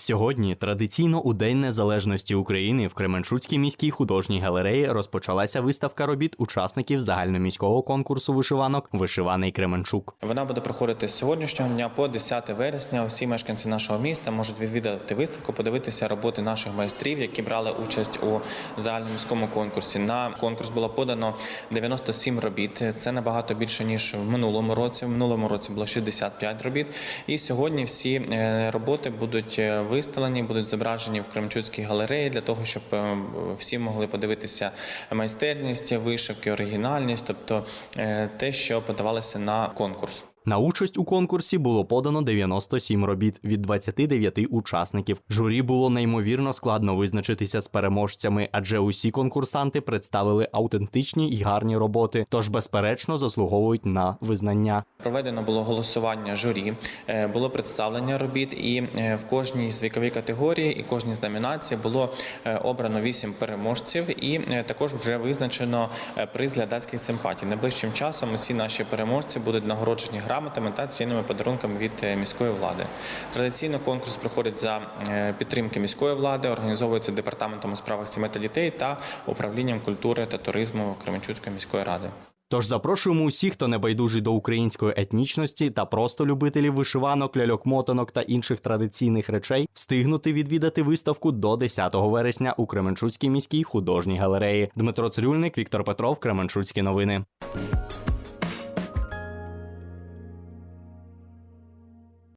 Сьогодні традиційно у День Незалежності України в Кременчуцькій міській художній галереї розпочалася виставка робіт учасників загальноміського конкурсу вишиванок Вишиваний Кременчук. Вона буде проходити з сьогоднішнього дня по 10 вересня. Усі мешканці нашого міста можуть відвідати виставку, подивитися роботи наших майстрів, які брали участь у загальноміському конкурсі. На конкурс було подано 97 робіт. Це набагато більше ніж в минулому році. В минулому році було 65 робіт. І сьогодні всі е, роботи будуть е, виставлені, будуть зображені в Кремчуцькій галереї для того, щоб е, всі могли подивитися майстерність, вишивки, оригінальність, тобто е, те, що подавалося на конкурс. На участь у конкурсі було подано 97 робіт від 29 учасників. Журі було неймовірно складно визначитися з переможцями, адже усі конкурсанти представили автентичні і гарні роботи, тож безперечно заслуговують на визнання. Проведено було голосування журі, е, було представлення робіт, і е, в кожній з віковій категорії і кожній з номінацій було е, обрано вісім переможців, і також вже визначено приз глядацьких симпатій. Найближчим часом усі наші переможці будуть нагороджені грамотами та цінними подарунками від е, міської влади. Традиційно конкурс проходить за е, підтримки міської влади, організовується департаментом у справах сімей та дітей та управлінням культури та туризму Кременчуцької міської ради. Тож запрошуємо усіх, хто не байдужий до української етнічності та просто любителів вишиванок, ляльок-мотанок та інших традиційних речей, встигнути відвідати виставку до 10 вересня у Кременчуцькій міській художній галереї. Дмитро Цирюльник, Віктор Петров, Кременчуцькі новини.